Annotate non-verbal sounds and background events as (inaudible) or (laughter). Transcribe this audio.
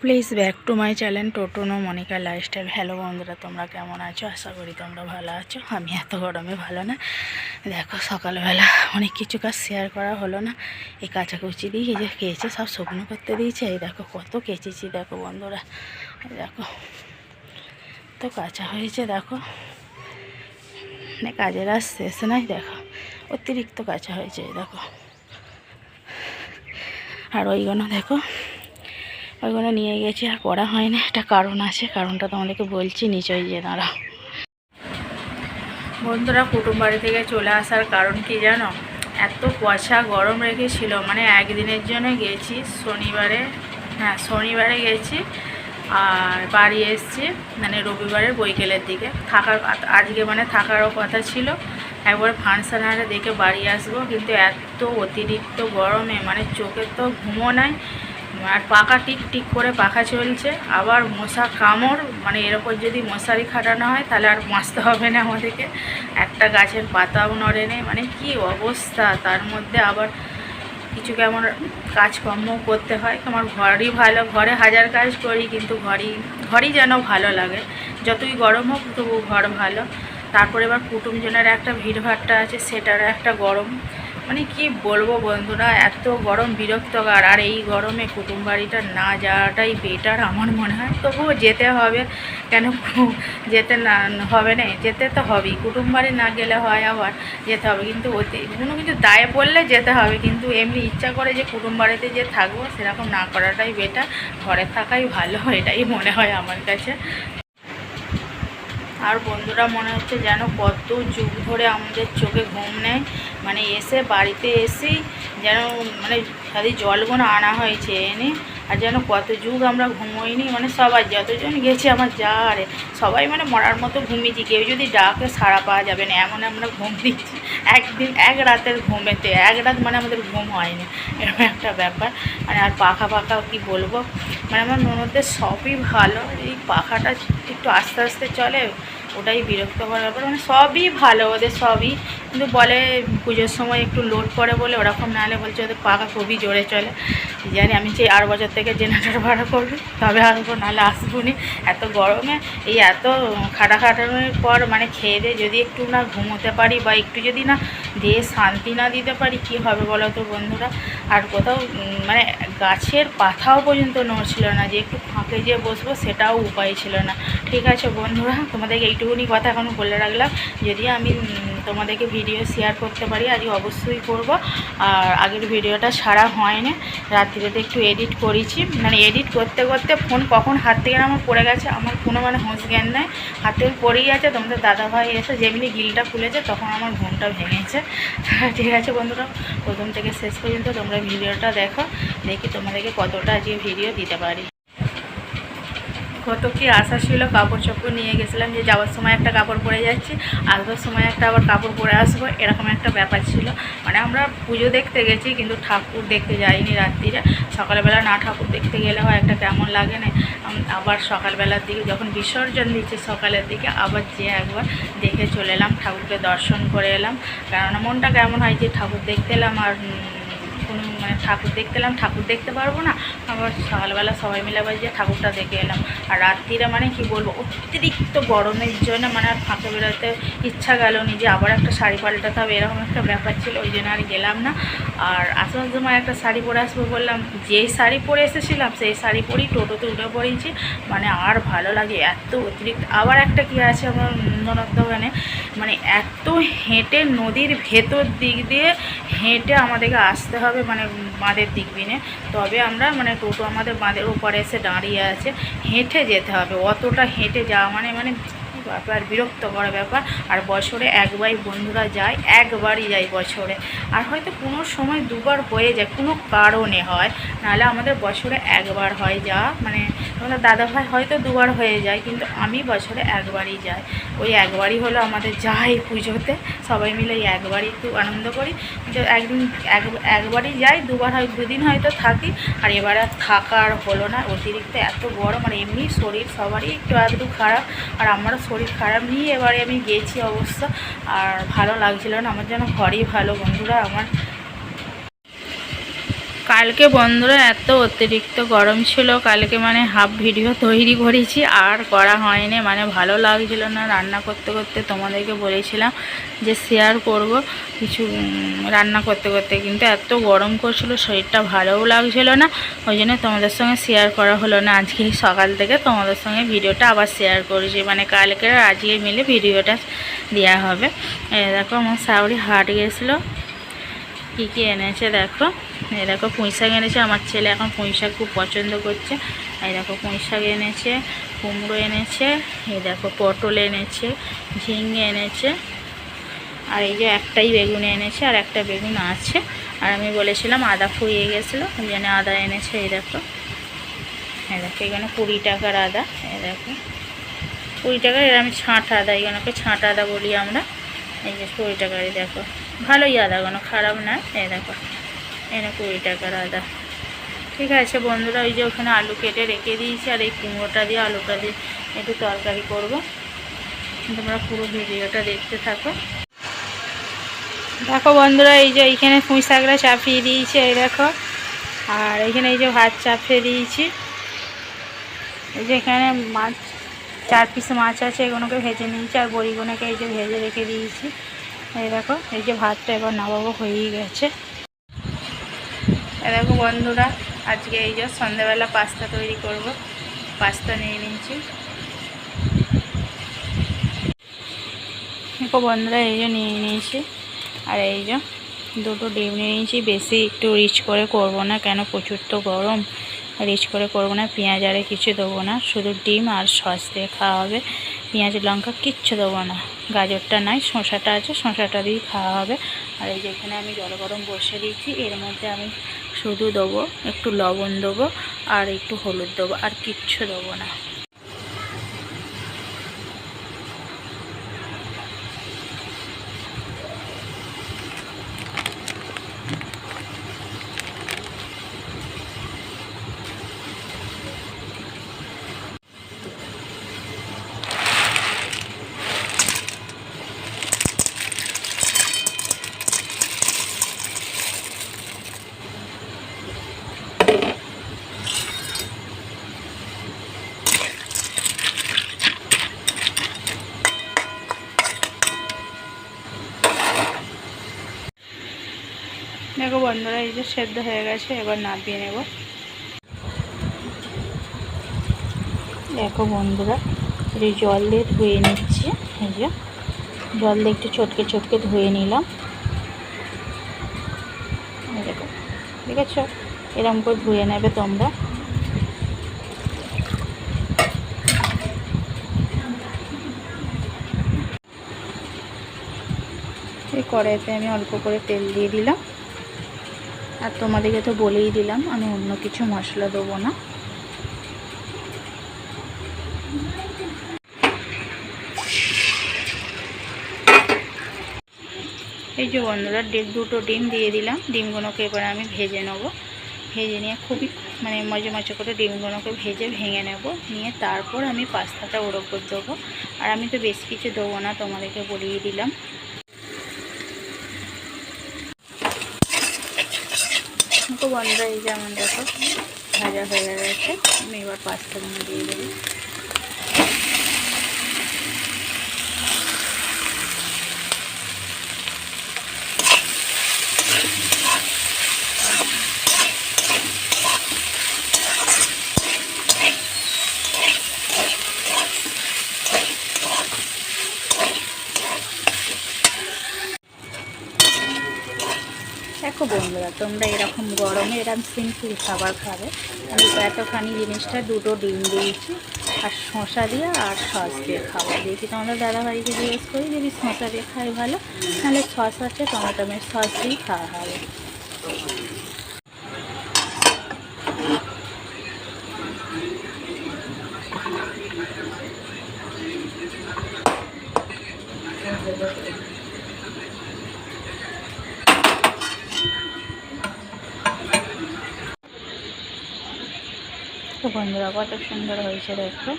Please back to my channel টোটোনো Monika lifestyle. Hello বন্ধুরা, তোমরা কেমন আছো? আশা করি তোমরা ভালো আছো। আমি এত গরমে ভালো না। দেখো, সকালবেলা অনেক কিছু কাজ শেয়ার করা হলো না। এই কাচাকুচি দিয়ে যে কেচে সব শুকনো করতে দিয়েছে। এই দেখো, কত কেচেছি দেখো বন্ধুরা। দেখো তো কাঁচা হয়েছে দেখো। মানে কাজের আর শেষ নাই, দেখো। অতিরিক্ত কাঁচা হয়েছে দেখো। আর ওইগুলো দেখো। ওইগুলো নিয়ে গেছি, আর করা হয়নি। একটা কারণ আছে, কারণটা তোমাদেরকে বলছি নিচয় যে দাঁড়াও। বন্ধুরা, কুটুম বাড়ি থেকে চলে আসার কারণ কি জানো? এত কুয়াশা, গরম রেখেছিল মানে একদিনের জন্য গেছি, শনিবারে হ্যাঁ শনিবারে গেছি, আর বাড়ি এসছি মানে রবিবারের বৈকেলের দিকে। থাকার আজকে মানে থাকারও কথা ছিল। একবার ফাংশন আরে দেখে বাড়ি আসব, কিন্তু এত অতিরিক্ত গরমে মানে চোখের তো ঘুমো নাই আর পাখা টিক টিক করে পাখা চলছে, আবার মশা কামড় মানে এরকম যদি মশারি খাটানো হয়, তাহলে আর বাঁচতে হবে না আমাদেরকে। একটা গাছের পাতাও নড়ে নেই মানে কি অবস্থা, তার মধ্যে আবার কিছু কেমন কাজকর্ম করতে হয়। আমার ঘরই ভালো, ঘরে হাজার কাজ করি, কিন্তু ঘরই ঘরই যেন ভালো লাগে। যতই গরম হোক, তবু ঘর ভালো। তারপরে এবার কুটুমজনের একটা ভিড়ভাট্টা আছে সেটার একটা গরম। মানে কি বলব বন্ধুরা, এত গরম বিরক্তকর। আর এই গরমে কুটুম বাড়িটা না যাওয়াটাই বেটার আমার মনে হয়। তবুও যেতে হবে। কেন (laughs) যেতে না, হবে না? যেতে তো হবেই। কুটুম বাড়ি না গেলে হয় আবার যেতে হবে। কিন্তু ওতে কোনো কিছু দায়ে পড়লে যেতে হবে। কিন্তু এমনি ইচ্ছা করে যে কুটুম বাড়িতে যে থাকব, সেরকম না করাটাই বেটার ঘরে থাকাই ভালো, এটাই মনে হয় আমার কাছে। আর বন্ধুরা মনে হচ্ছে যেন কত যুগ ধরে আমাদের চোখে ঘুম নেয় মানে এসে বাড়িতে এসেই যেন মানে খালি জলগুলো আনা হয়েছে এনে। আর যেন কত যুগ আমরা ঘুমোইনি। মানে সবাই, যতজন গেছি আমার যা আরে, সবাই মানে মরার মতো ঘুমিয়েছি। কেউ যদি ডাকে সাড়া পাওয়া যাবে না। এমন আমরা ঘুম দিচ্ছি। একদিন, এক রাতের ঘুমেতে, এক রাত মানে আমাদের ঘুম হয়নি। এরকম একটা ব্যাপার। মানে আর পাখা পাখা কি বলব? মানে আমার ননদের সবই ভালো। এই পাখাটা একটু আস্তে আস্তে চলে। ওটাই বিরক্তকর ব্যাপার। মানে সবই ভালো, ওদের সবই। কিন্তু বলে পুজোর সময় একটু লোড পড়ে বলে ওরকম নাহলে বলছে ওদের পাকা খুবই জোরে চলে। জানি, আমি চাই আর বছর থেকে জেনারেটর ভাড়া করবি, তবে আসব নাহলে আসব নি এত গরমে, এই এত খাটা খাটানোর পর মানে খেয়ে দিয়ে যদি একটু না ঘুমোতে পারি বা একটু যদি না দিয়ে শান্তি না দিতে পারি, কি হবে বলো তো বন্ধুরা? আর কোথাও মানে গাছের পাতাও পর্যন্ত নড়ছিল না। যে একটু ফাঁকে যেয়ে বসবো সেটাও উপায় ছিল না। ঠিক আছে বন্ধুরা, তোমাদেরকে এইটুকুনি কথা এখন বলে রাখলাম যদি আমি তোমাদেরকে ভিডিও শেয়ার করতে পারি আজকে অবশ্যই করব। আর আগের ভিডিওটা সারা হয়নি, রাত্রিতে একটু এডিট করেছি। মানে এডিট করতে করতে ফোন কখন হাত থেকে আমার পড়ে গেছে, আমার কোনো মানে হোঁশ জ্ঞান নেই। হাত থেকে পড়েই আছে, তোমাদের দাদাভাই এসে যেমনি গিলটা খুলেছে, তখন আমার ঘুমটা ভেঙেছে। ঠিক আছে বন্ধুরা, প্রথম থেকে শেষ পর্যন্ত তোমরা ভিডিওটা দেখো, দেখি তোমাদেরকে কতটা আজকে ভিডিও দিতে পারি। কত কি আশা ছিল কাপড় চোপড় নিয়ে গেছিলাম যে যাওয়ার সময় একটা কাপড় পরে যাচ্ছি আসবার সময় একটা আবার কাপড় পরে আসব, এরকম একটা ব্যাপার ছিল। মানে আমরা পুজো দেখতে গেছি কিন্তু ঠাকুর দেখতে যাইনি রাত্রিরে। সকালবেলা না ঠাকুর দেখতে গেলে হয় একটা কেমন লাগে না। আবার সকালবেলার দিকে যখন বিসর্জন দিচ্ছে সকালের দিকে, আবার যেয়ে একবার দেখে চলে এলাম, ঠাকুরকে দর্শন করে এলাম। কেননা মনটা কেমন হয় যে ঠাকুর দেখতে এলাম আর কোনো মানে ঠাকুর দেখতে এলাম, ঠাকুর দেখতে পারব না। আবার সকালবেলা সবাই মিলে আবার যে ঠাকুরটা দেখে এলাম। আর রাত্রিরে মানে কি বলব, অতিরিক্ত গরমের জন্য মানে আর ফাঁকে বেরোতে ইচ্ছা গেল নি যে আবার একটা শাড়ি পাল্টাতে হবে, এরকম একটা ব্যাপার ছিল, ওই জন্য আর গেলাম না। আর আসার সময় একটা শাড়ি পরে আসব বললাম যেই শাড়ি পরে এসেছিলাম, সেই শাড়ি পরেই টোটোতে উঠে পড়েছি। মানে আর ভালো লাগে, এত অতিরিক্ত, আবার একটা কী আছে আমার নন্দনদ্দখানে মানে এত হেঁটে নদীর ভেতর দিক দিয়ে হেঁটে আমাদেরকে আসতে হবে। মানে বাঁধের দিক বিনে তবে আমরা মানে টোটো আমাদের বাঁধের ওপারে এসে দাঁড়িয়ে আছে। হেঁটে যেতে হবে। অতটা হেঁটে যাওয়া মানে মানে ব্যাপার? বিরক্ত করা ব্যাপার। আর বছরে একবারই বন্ধুরা যায়, একবারই যায় বছরে। আর হয়তো কোনো সময় দুবার হয়ে যায়, কোনো কারণে হয়। নাহলে আমাদের বছরে একবার হয় যা মানে আমাদের দাদাভাই হয়তো দুবার হয়ে যায়, কিন্তু আমি বছরে একবারই যাই। ওই একবারই হলো আমাদের যাই পুজোতে। সবাই মিলে এই একবারই একটু আনন্দ করি। কিন্তু একদিন এক, একবারই যাই, দুবার হয়, দুদিন হয়তো থাকি। আর এবার থাকার হলো না, অতিরিক্ত এত গরম আর এমনি শরীর সবারই একটু আধটু খারাপ। আর আমারও শরীর খারাপ নিয়ে এবারে আমি গেছি অবশ্য। আর ভালো লাগছিল না, আমার যেন ঘরেই ভালো, বন্ধুরা, আমার কালকে বন্ধুরা, এত অতিরিক্ত গরম ছিল, কালকে মানে হাফ ভিডিও তৈরি করেছি, আর করা হয়নি। মানে ভালো লাগছিল না রান্না করতে করতে, তোমাদেরকে বলেছিলাম যে শেয়ার করব কিছু রান্না করতে করতে। কিন্তু এত গরম করছিল, শরীরটা ভালোও লাগছিল না, ওই জন্য তোমাদের সঙ্গে শেয়ার করা হলো না। আজকে সকাল থেকে তোমাদের সঙ্গে ভিডিওটা আবার শেয়ার করেছি। মানে কালকে আজকে মিলে ভিডিওটা দেওয়া হবে। দেখো আমার শাওরি হাট গেছিল কী কী এনেছে দেখো। এই দেখো পুঁই শাক এনেছে, আমার ছেলে এখন পুঁই শাক খুব পছন্দ করছে। এই দেখো পুঁই শাক এনেছে, কুমড়ো এনেছে, এই দেখো পটল এনেছে, ঝিঙে এনেছে, আর এই যে একটাই বেগুন এনেছে, আর একটা বেগুন আছে। আর আমি বলেছিলাম আদা ফুরিয়ে গেছিল ওই জন্য আদা এনেছে, এই দেখো। এই দেখো, এখানে কুড়ি টাকার আদা, এই দেখো। কুড়ি টাকার, এর আমি ছাঁট আদা এগুলোকে ছাঁট আদা বলি আমরা। এই যে কুড়ি টাকারই, দেখো। ভালোই আদা, কোনো খারাপ না এই দেখো। এনে কুড়ি টাকার আদা। ঠিক আছে বন্ধুরা, ওই যে ওখানে আলু কেটে রেখে দিয়েছি, আর এই কুমড়োটা দিয়ে, আলুটা দিয়ে একটু তরকারি করব। তোমরা পুরো ভিডিওটা দেখতে থাকো। দেখো বন্ধুরা, এই যে এইখানে পুঁই শাকটা চাপিয়ে দিয়েছি, এই দেখো। আর এইখানে এই যে ভাত চাপিয়ে দিয়েছি। এই যে এখানে মাছ, চার পিস মাছ আছে, এগুলোকে ভেজে নিয়েছি, আর বড়িগুলোকে এই যে ভেজে রেখে দিয়েছি। এই দেখো, এই যে ভাতটা এবার নামাবো, হয়েই গেছে। দেখো বন্ধুরা, আজকে এই যে সন্ধ্যাবেলা পাস্তা তৈরি করব। পাস্তা নিয়ে নিয়েছি দেখো বন্ধুরা, এই যে নিয়ে নিয়েছি। আর এই যে দুটো ডিম নিয়ে নিয়েছি। বেশি একটু রিচ করে করব না, কেন প্রচুর তো গরম। রিচ করে করব না, পেঁয়াজ আরে কিছু দেবো না। শুধু ডিম আর সস দিয়ে খাওয়া হবে। পেঁয়াজ, লঙ্কা কিচ্ছু দেবো না। গাজরটা নাই শশাটা আছে শশাটা দিয়েই খাওয়া হবে। আর এই যেখানে আমি জল গরম বসে দিয়েছি, এর মধ্যে আমি শুধু দেবো, একটু লবণ দেবো আর একটু হলুদ দেবো, আর কিচ্ছু দেবো না। দেখো বন্ধুরা, এই যে সেদ্ধ হয়ে গেছে, এবার নামিয়ে নেব। দেখো বন্ধুরা, এই জল দিয়ে ধুয়ে নিচ্ছি, এই যে জল দিয়ে একটু চটকে চটকে ধুয়ে নিলাম। দেখো ঠিক আছে এরকম করে ধুয়ে নেবে তোমরা। এই কড়াইতে আমি অল্প করে তেল দিয়ে দিলাম। আর তোমাদেরকে তো বলেই দিলাম, আমি অন্য কিছু মশলা দেবো না। এই যে বন্ধুরা, ডিম দুটো ডিম দিয়ে দিলাম, ডিমগুলোকে এবার আমি ভেজে নেব। ভেজে নিয়ে খুবই মানে মজা মজা করে ডিমগুলোকে ভেজে ভেঙে নেব। নিয়ে তারপর আমি পাস্তাটা ওর ওপর দেবো। আর আমি তো বেশ কিছু দেবো না, তোমাদেরকে বলিয়ে দিলাম। বন্ধুরা এই যেমন দেখো ভাজা হয়ে গেছে। আমি এবার পাস্তাগুলো দিয়ে দেবো দেখো বন্ধুরা, তোমরা এরকম গরমে এরকম সিম্পল খাবার খাবে। আমি এতখানি জিনিসটা দুটো ডিম দিয়েছি, আর শশা দিয়ে আর সস দিয়ে খাব। দেখি তোমাদের দাদাভাইকে জিজ্ঞেস করি যদি শশা দিয়ে খাই ভালো? তাহলে সস আছে টমেটোমের সস দিয়েই খাওয়া হবে তো বন্ধুরা কত সুন্দর হয়েছে দেখো।